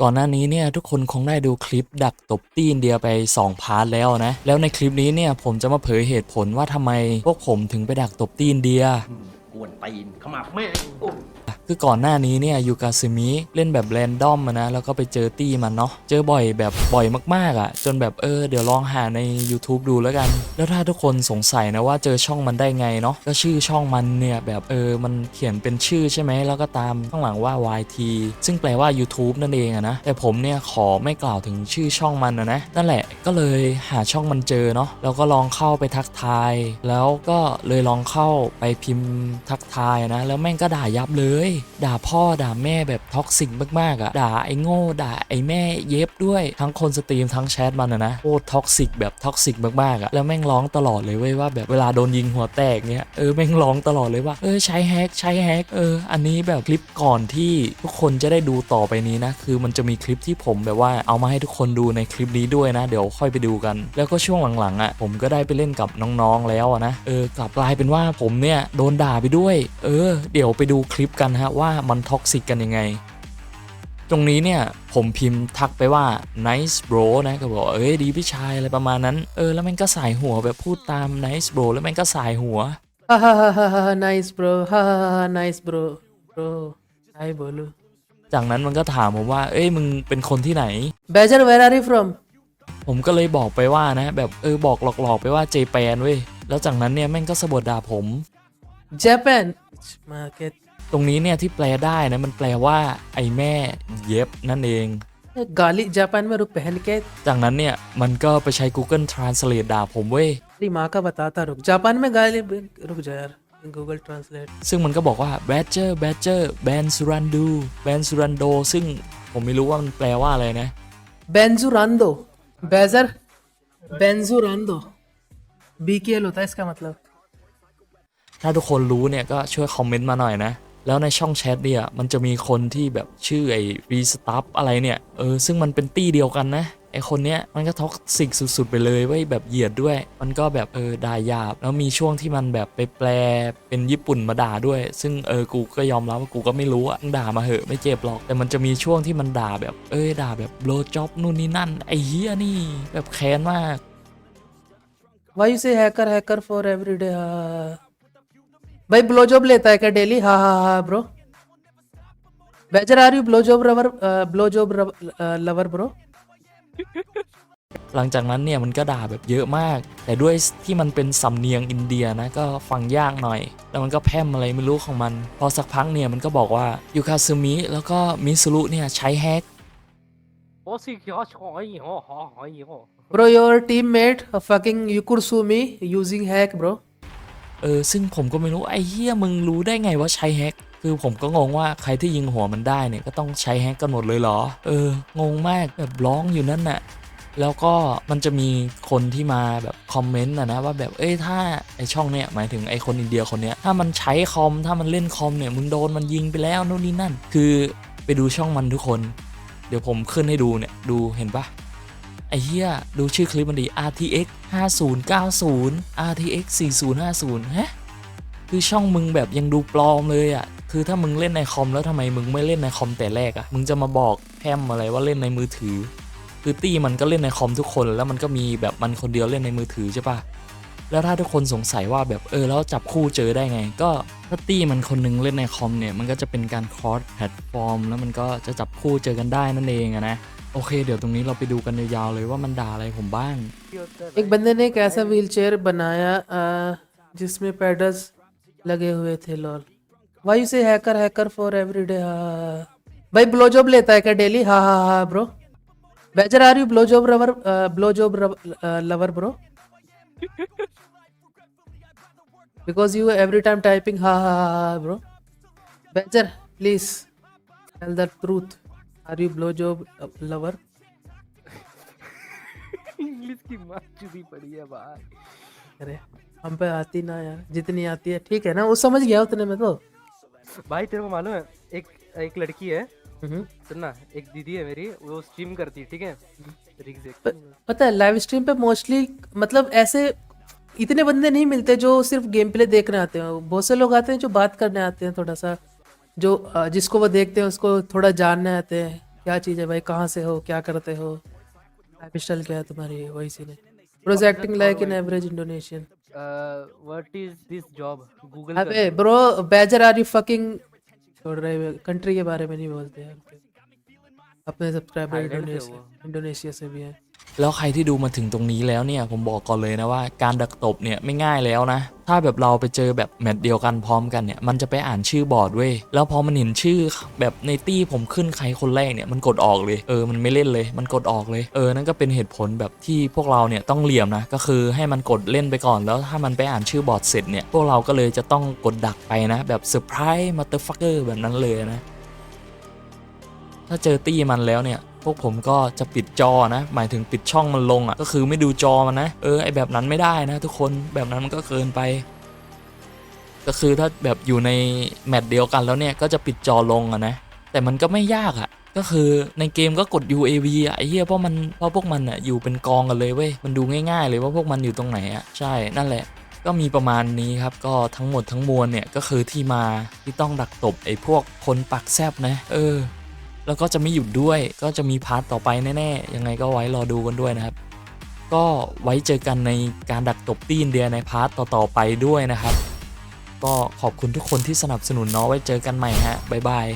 ก่อนหน้านี้เนี่ยทุกคนคงได้ดูคลิปดักตบตีอินเดียไป 2 พาร์ทแล้วนะ แล้วในคลิปนี้เนี่ยผมจะมาเผยเหตุผลว่าทำไมพวกผมถึงไปดักตบตีอินเดีย กวนตีนเข้ามาแม่งโอ้คือก่อนหน้านี้เนี่ยยูกาซึมิเล่นแบบแรนดอมนะ แล้วก็ไปเจอตี้มันเนาะเจอบ่อยแบบบ่อยมากๆอะ่ะ จนแบบเออเดี๋ยวลองหาใน YouTube ดูแล้วกัน แล้วถ้าทุกคนสงสัยนะว่าเจอช่องมันได้ไงเนาะก็ชื่อช่องมันเนี่ยแบบเออมันเขียนเป็นชื่อใช่ไหมแล้วก็ตามข้างหลังว่า YT ซึ่งแปลว่า YouTube นั่นเองอะนะแต่ผมเนี่ยขอไม่กล่าวถึงชื่อช่องมันนะนะนั่นแหละก็เลยหาช่องมันเจอเนาะแล้วก็ลองเข้าไปทักทาย แล้วก็เลยลองเข้าไปพิมพ์ทักทายนะ แล้วแม่งก็ด่ายับเลย ด่าพ่อด่าแม่แบบท็อกซิกมากๆอะด่าไอ้โง่ด่าไอ้แม่เย็บด้วยทั้งคนสตรีมทั้งแชทมันอะนะโคตรท็อกซิกแบบท็อกซิกมากๆอะแล้วแม่งร้องตลอดเลยเว้ยว่าแบบเวลาโดนยิงหัวแตกเนี้ยเออแม่งร้องตลอดเลยว่าเออใช้แฮกใช้แฮกเอออันนี้แบบคลิปก่อนที่ทุกคนจะได้ดูต่อไปนี้นะคือมันจะมีคลิปที่ผมแบบว่าเอามาให้ทุกคนดูในคลิปนี้ด้วยนะ เดี๋ยวค่อยไปดูกัน แล้วก็ช่วงหลังๆอะผมก็ได้ไปเล่นกับน้องๆแล้วอะนะเออกลับกลายเป็นว่าผมเนี่ยโดนด่าไปด้วย เออ เดี๋ยวไปดูคลิปกันฮะว่ามันท็อกซิกกันยังไง ตรงนี้เนี่ยผมพิมพ์ทักไปว่า nice bro นะก็บอกเอ้ยดีพี่ชายอะไรประมาณนั้น เออแล้วแม่งก็สายหัวแบบพูดตาม nice bro แล้วแม่งก็สายหัว ha ha ha ha ha nice bro ha ha ha nice bro bro hi bolu จากนั้นมันก็ถามผมว่า เอ้ยมึงเป็นคนที่ไหน Bajar where are you from ผมก็เลยบอกไปว่านะ แบบเออบอกหลอกๆไปว่าเจแปนเว้ย แล้วจากนั้นเนี่ยแม่งก็สะบดด่าผม Japan market ตรงนี้เนี่ยที่แปลได้นะมันแปลว่าไอ้แม่เย็บนั่นเอง गाली जापान में रुक पहन के จากนั้นเนี่ยมันก็ไปใช้ Google Translate ด่าผมเว้ย तेरी माँ का बताता रुक जापान में गाली रुक जा यार Google translate ซึ่งมันก็บอกว่า Badger Badger Ban Surandu Ban Surando ซึ่งผมไม่รู้ว่ามันแปลว่าอะไรนะ बेंजुरांदो बेजर बेंजुरांदो बीकेएल होता है इसका मतलब ถ้าทุกคนรู้เนี่ยก็ช่วยคอมเมนต์มาหน่อยนะ แล้วในช่องแชทเนี่ยมันจะมีคนที่แบบชื่อไอ้รีสตัฟอะไรเนี่ยเออซึ่งมันเป็นตี้เดียวกันนะไอคนเนี้ยมันก็ท็อกซิกสุด ๆ ไปเลยเว้ยแบบเหยียดด้วย มันก็แบบเออด่าหยาบ แล้วมีช่วงที่มันแบบไปแปลเป็นญี่ปุ่นมาด่าด้วย ซึ่งเออกูก็ยอมรับว่ากูก็ไม่รู้อะด่ามาเหอะไม่เจ็บหรอก แต่มันจะมีช่วงที่มันด่าแบบเอ้ยด่าแบบโบลจ็อบนู่นนี่นั่นไอ้เหี้ยนี่ แบบแค้นมาก Why you say hacker hacker for every day भाई ब्लो जॉब लेता है क्या डेली हाँ हाँ हाँ bro badger are you blow job lover blow job lover bro หลังจากนั้นเนี่ยมันก็ด่าแบบเยอะมาก แต่ด้วยที่มันเป็นสำเนียงอินเดียนะก็ฟังยากหน่อย แล้วมันก็แพร่มอะไรไม่รู้ของมัน พอสักพักเนี่ยมันก็บอกว่ายูคาซึมิแล้วก็มิซุรุเนี่ยใช้แฮก โอ้สิเขาชอยโอ้โหโอ้โห bro your teammate uh, fucking yukursumi using hack bro เออซึ่งผมก็ไม่รู้ไอ้เหี้ยมึงรู้ได้ไงว่าใช้แฮกคือผมก็งงว่าใครที่ยิงหัวมันได้เนี่ยก็ต้องใช้แฮกกันหมดเลยเหรอ เอองงมากแบบร้องอยู่นั่นน่ะแล้วก็มันจะมีคนที่มาแบบคอมเมนต์นะนะว่าแบบเอ้ยถ้าไอช่องเนี่ยหมายถึงไอคนอินเดียคนเนี้ยถ้ามันใช้คอมถ้ามันเล่นคอมเนี่ยมึงโดนมันยิงไปแล้วนู่นนี่นั่น คือไปดูช่องมันทุกคน เดี๋ยวผมขึ้นให้ดูเนี่ยดูเห็นปะ ไอเฮี้ยดูชื่อคลิปมันดี RTX 5090 RTX 4050 ฮะ คือช่องมึงแบบยังดูปลอมเลยอะ่ะ คือถ้ามึงเล่นในคอมแล้วทำไมมึงไม่เล่นในคอมแต่แรกอะ่ะ มึงจะมาบอกแพมอะไรว่าเล่นในมือถือ คือตี้มันก็เล่นในคอมทุกคนแล้วมันก็มีแบบมันคนเดียวเล่นในมือถือใช่ปะแล้วถ้าทุกคนสงสัยว่าแบบเออแล้วจับคู่เจอได้ไง ก็ถ้าตี้มันคนนึงเล่นในคอมเนี่ยมันก็จะเป็นการคอร์สแพลตฟอร์มแล้วมันก็จะจับคู่เจอกันได้นั่นเองอะนะ โอเค เดี๋ยวตรงนี้เราไปดูกันยาวๆเลยว่ามันด่าอะไรผมบ้าง एक बंदे ने एक ऐसा व्हील चेयर बनाया uh, जिसमें पैडल्स लगे हुए थे लॉल वाई यू से hacker hacker for every day हाँ भाई ब्लो जॉब लेता है क्या डेली हाँ हाँ हाँ bro badger are you blow job रवर blow job lover bro because you every time typing ha ha ha, ha bro better please tell the are you blow job uh, English की माँ चुदी पड़ी है भाई। अरे हम पे आती ना यार जितनी आती है ठीक है ना? वो समझ गया उतने में तो। भाई तेरे को मालूम है एक एक लड़की है हम्म। सुनना एक दीदी है मेरी वो स्ट्रीम करती है ठीक है? प- पता है लाइव स्ट्रीम पे मोस्टली मतलब ऐसे इतने बंदे नहीं मिलते जो सिर्फ़ गेम प्ले देखने आते हैं। बहुत से लोग आते हैं जो बात करने आते हैं थोड़ा सा। जो जिसको वो देखते हैं उसको थोड़ा जानने आते हैं क्या चीज़ है भाई कहाँ से हो क्या करते हो? लाइफ स्टाइल क्या है तुम्हारी? वही सीन ने projecting like in average Indonesian what is this job Google अबे bro badger are you fucking छोड़ रहे कंट्री के बारे में नहीं बोलते यार। अपने सब्सक्राइबर Thailand से इंडोनेशिया इंडोनेशिया से भी हैं แล้วใครที่ดูมาถึงตรงนี้แล้วเนี่ยผมบอกก่อนเลยนะว่าการดักตบเนี่ยไม่ง่ายแล้วนะ ถ้าแบบเราไปเจอแบบแมตช์เดียวกันพร้อมกันเนี่ยมันจะไปอ่านชื่อบอร์ดเว้ยแล้วพอมันเห็นชื่อแบบในตี้ผมขึ้นใครคนแรกเนี่ยมันกดออกเลยเออมันไม่เล่นเลย มันกดออกเลยเออนั่นก็เป็นเหตุผลแบบที่พวกเราเนี่ยต้องเหลี่ยมนะก็คือให้มันกดเล่นไปก่อนแล้วถ้ามันไปอ่านชื่อบอร์ดเสร็จเนี่ยพวกเราก็เลยจะต้องกดดักไปนะ แบบเซอร์ไพรส์มาเตอร์ฟักเกอร์แบบนั้นเลยนะ ถ้าเจอตี้มันแล้วเนี่ย พวกผมก็จะปิดจอนะ หมายถึงปิดช่องมันลงอะ ก็คือไม่ดูจอมันนะ เออไอแบบนั้นไม่ได้นะ ทุกคนแบบนั้นมันก็เกินไป ก็คือถ้าแบบอยู่ในแมตช์เดียวกันแล้วเนี่ยก็จะปิดจอลงอะนะ แต่มันก็ไม่ยากอะก็คือในเกมก็กด UAV อะไอ้เหี้ยเพราะมันเพราะพวกมันอะอยู่เป็นกองกันเลยเว้ยมันดูง่ายๆ เลยว่าพวกมันอยู่ตรงไหนอะใช่นั่นแหละ ก็มีประมาณนี้ครับก็ทั้งหมดทั้งมวลเนี่ยก็คือที่มาที่ต้องดักตบไอ้พวกคนปักแซบนะ เออ แล้วก็จะไม่หยุดด้วย ก็จะมีพาร์ทต่อไปแน่ๆ ยังไงก็ไว้รอดูกันด้วยนะครับ ก็ไว้เจอกันในการดักตบตีนเดียในพาร์ทต่อๆไปด้วยนะครับ ก็ขอบคุณทุกคนที่สนับสนุนเนาะไว้เจอกันใหม่ฮะบ๊ายบาย